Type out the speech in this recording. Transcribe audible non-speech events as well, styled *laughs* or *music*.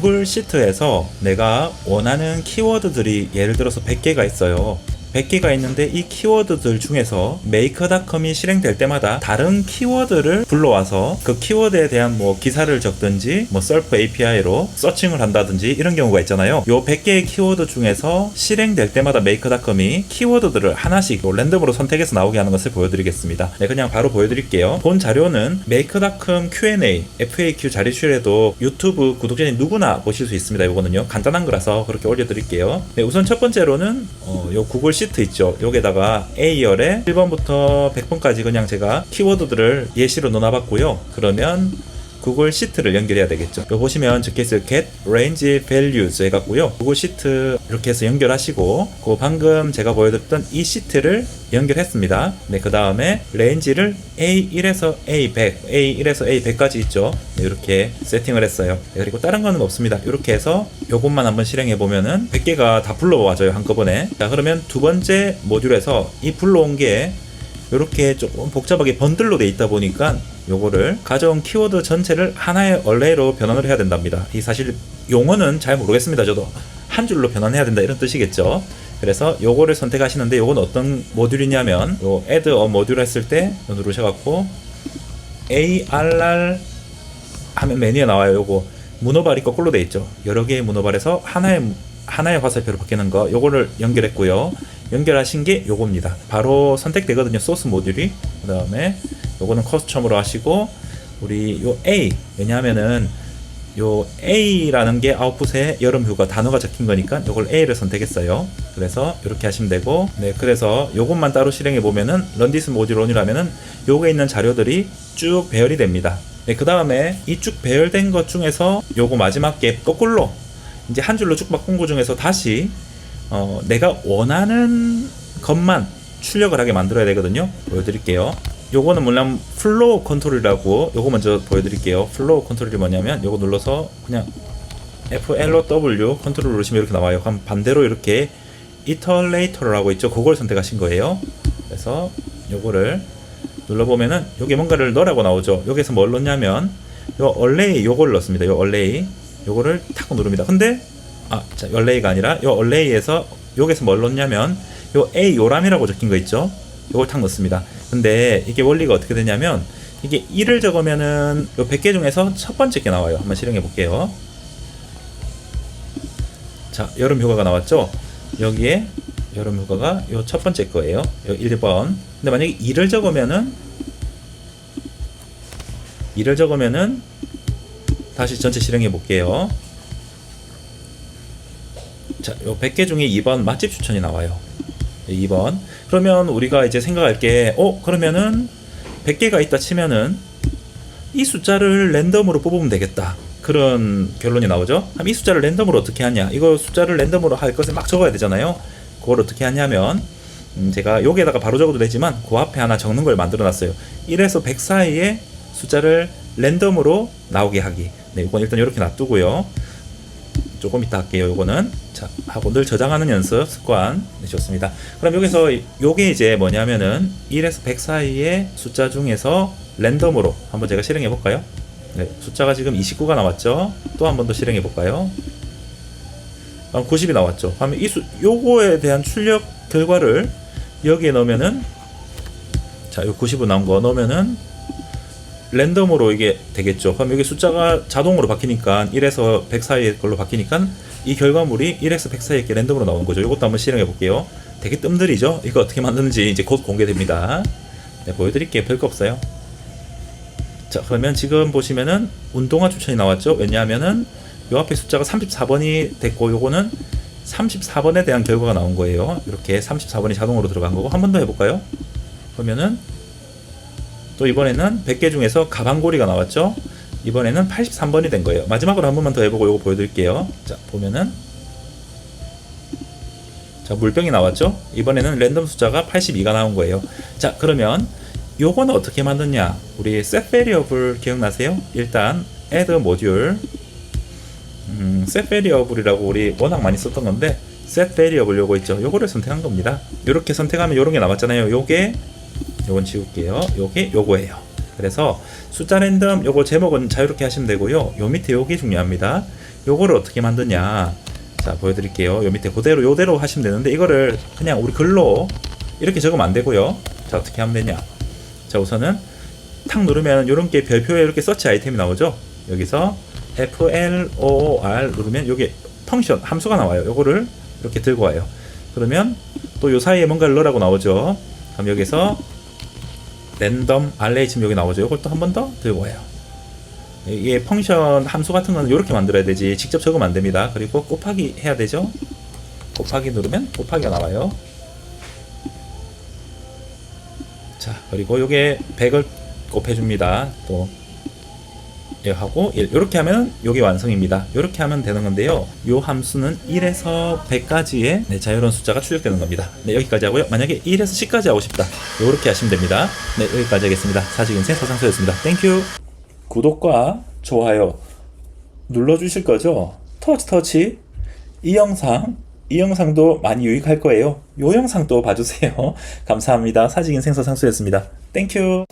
구글 시트에서 내가 원하는 키워드들이 예를 들어서 100개가 있어요. 100개가 있는데 이 키워드들 중에서 메이커닷컴이 실행될 때마다 다른 키워드를 불러와서 그 키워드에 대한 뭐 기사를 적든지 뭐 셀프 API로 서칭을 한다든지 이런 경우가 있잖아요. 요 100개의 키워드 중에서 실행될 때마다 메이커닷컴이 키워드들을 하나씩 뭐 랜덤으로 선택해서 나오게 하는 것을 보여드리겠습니다. 네, 그냥 바로 보여드릴게요. 본 자료는 메이커닷컴 Q&A, FAQ 자료실에도 유튜브 구독자님 누구나 보실 수 있습니다. 이거는요. 간단한 거라서 그렇게 올려드릴게요. 네, 우선 첫 번째로는 어, 요 구글 시트 있죠. 여기다가 A열에 1번부터 100번까지 그냥 제가 키워드들을 예시로 넣어봤고요. 그러면 구글 시트를 연결해야 되겠죠. 여기 보시면 적혀있어요. get range values 해갖고요. 구글 시트 이렇게 해서 연결하시고, 그 방금 제가 보여드렸던 이 시트를 연결했습니다. 네, 그 다음에 range를 A1에서 A100, A1에서 A100까지 있죠. 네, 이렇게 세팅을 했어요. 네, 그리고 다른 거는 없습니다. 이렇게 해서 요것만 한번 실행해 보면은 100개가 다 불러와줘요. 한꺼번에. 자, 그러면 두 번째 모듈에서 이 불러온 게 이렇게 조금 복잡하게 번들로 돼 있다 보니까 요거를 가져온 키워드 전체를 하나의 얼레이로 변환을 해야 된답니다. 이 사실 용어는 잘 모르겠습니다. 저도 한 줄로 변환해야 된다 이런 뜻이겠죠. 그래서 요거를 선택하시는데 요건 어떤 모듈이냐면 요 add a 모듈 했을 때 누르셔갖고 ARR 하면 메뉴에 나와요. 요거 문어발이 거꾸로 돼 있죠. 여러 개의 문어발에서 하나의 하나의 화살표로 바뀌는 거 요거를 연결했고요. 연결하신 게 요겁니다. 바로 선택되거든요. 소스 모듈이. 그다음에 요거는 커스텀으로 하시고 우리 요 A 왜냐하면은 요 A라는 게 아웃풋에 여름 휴가 단어가 적힌 거니까 요걸 A를 선택했어요. 그래서 이렇게 하시면 되고 네 그래서 요것만 따로 실행해 보면은 런디스 모듈 온이라면은 요게 있는 자료들이 쭉 배열이 됩니다. 네, 그 다음에 이 쭉 배열된 것 중에서 요거 마지막 게 거꾸로 이제 한 줄로 쭉 바꾼 거 중에서 다시 어, 내가 원하는 것만 출력을 하게 만들어야 되거든요. 보여드릴게요. 요거는 물론 플로우 컨트롤이라고 요거 먼저 보여드릴게요. 플로우 컨트롤이 뭐냐면 요거 눌러서 그냥 FLOW 컨트롤 누르시면 이렇게 나와요. 그럼 반대로 이렇게 이터레이터라고 있죠. 그걸 선택하신 거예요. 그래서 요거를 눌러보면은 여기 뭔가를 넣으라고 나오죠. 여기서 뭘 넣냐면 요 얼레이 요걸 넣습니다. 요 얼레이 요거를 탁 누릅니다. 근데 아, 자, 얼레이가 아니라 요 얼레이에서 여기서 뭘 넣냐면 요 A 요람이라고 적힌 거 있죠. 요걸 탁 넣습니다. 근데 이게 원리가 어떻게 되냐면 이게 1을 적으면은 요 100개 중에서 첫 번째 게 나와요. 한번 실행해 볼게요. 자, 여름 휴가가 나왔죠? 여기에 여름 휴가가 요 첫 번째 거예요. 요 1번. 근데 만약에 2를 적으면은 2를 적으면은 다시 전체 실행해 볼게요. 자, 요 100개 중에 2번 맛집 추천이 나와요. 2번. 그러면 우리가 이제 생각할 게, 어, 그러면은 100개가 있다 치면은 이 숫자를 랜덤으로 뽑으면 되겠다. 그런 결론이 나오죠. 그럼 이 숫자를 랜덤으로 어떻게 하냐? 이거 숫자를 랜덤으로 할 것을 막 적어야 되잖아요. 그걸 어떻게 하냐면, 음, 제가 여기에다가 바로 적어도 되지만, 그 앞에 하나 적는 걸 만들어 놨어요. 1에서 100 사이에 숫자를 랜덤으로 나오게 하기. 네, 이건 일단 이렇게 놔두고요. 조금 이따 할게요. 요거는 자 하고 늘 저장하는 연습 습관 네, 좋습니다. 그럼 여기서 요게 이제 뭐냐면은 1에서 100 사이의 숫자 중에서 랜덤으로 한번 제가 실행해 볼까요? 네, 숫자가 지금 29가 나왔죠. 또 한 번 더 실행해 볼까요? 90이 나왔죠. 그러면 이 수, 요거에 대한 출력 결과를 여기에 넣으면은 자, 요 90은 나온 거 넣으면은 랜덤으로 이게 되겠죠. 그럼 여기 숫자가 자동으로 바뀌니까 1에서 100 사이의 걸로 바뀌니까 이 결과물이 1에서 100 사이에 랜덤으로 나오는 거죠. 이것도 한번 실행해 볼게요. 되게 뜸들이죠. 이거 어떻게 만드는지 이제 곧 공개됩니다. 네, 보여드릴게요. 별거 없어요. 자, 그러면 지금 보시면은 운동화 추천이 나왔죠. 왜냐하면은 요 앞에 숫자가 34번이 됐고 요거는 34번에 대한 결과가 나온 거예요. 이렇게 34번이 자동으로 들어간 거고 한 번 더 해볼까요? 그러면은 또 이번에는 100개 중에서 가방고리가 나왔죠. 이번에는 83번이 된 거예요. 마지막으로 한 번만 더 해보고 이거 보여드릴게요. 자 보면은 자 물병이 나왔죠. 이번에는 랜덤 숫자가 82가 나온 거예요. 자 그러면 요거는 어떻게 만드냐? 우리 set variable 기억나세요? 일단 add module 음, set variable이라고 우리 워낙 많이 썼던 건데 set variable 요거 있죠. 요거를 선택한 겁니다. 이렇게 선택하면 요런 게 남았잖아요. 요게 요건 지울게요. 요게 요거예요. 그래서 숫자 랜덤 요거 제목은 자유롭게 하시면 되고요. 요 밑에 요게 중요합니다. 요거를 어떻게 만드냐 자 보여드릴게요 요 밑에 그대로 요대로 하시면 되는데 이거를 그냥 우리 글로 이렇게 적으면 안 되고요 자 어떻게 하면 되냐 자 우선은 탁 누르면 이런 게 별표에 이렇게 서치 아이템이 나오죠 여기서 FLOR 누르면 요게 펑션 함수가 나와요 요거를 이렇게 들고 와요 그러면 또 요 사이에 뭔가를 넣으라고 나오죠 그럼 여기서 랜덤 array 지금 여기 나오죠 요걸 또 한 번 더 들고 와요 이게 펑션 함수 같은 거는 이렇게 만들어야 되지 직접 적으면 안 됩니다. 그리고 곱하기 해야 되죠. 곱하기 누르면 곱하기가 나와요. 자 그리고 요게 100을 곱해줍니다. 또 예, 하고 1 이렇게 하면 요게 완성입니다. 이렇게 하면 되는 건데요. 요 함수는 1에서 100까지의 네, 자유로운 숫자가 출력되는 겁니다. 네 여기까지 하고요. 만약에 1에서 10까지 하고 싶다. 요렇게 하시면 됩니다. 네 여기까지 하겠습니다. 사직인생 서상수였습니다. 땡큐. 구독과 좋아요 눌러주실 거죠? 터치 터치 이 영상 이 영상도 많이 유익할 거예요. 요 영상도 봐주세요. *laughs* 감사합니다. 사직인 생 서 상수였습니다. 땡큐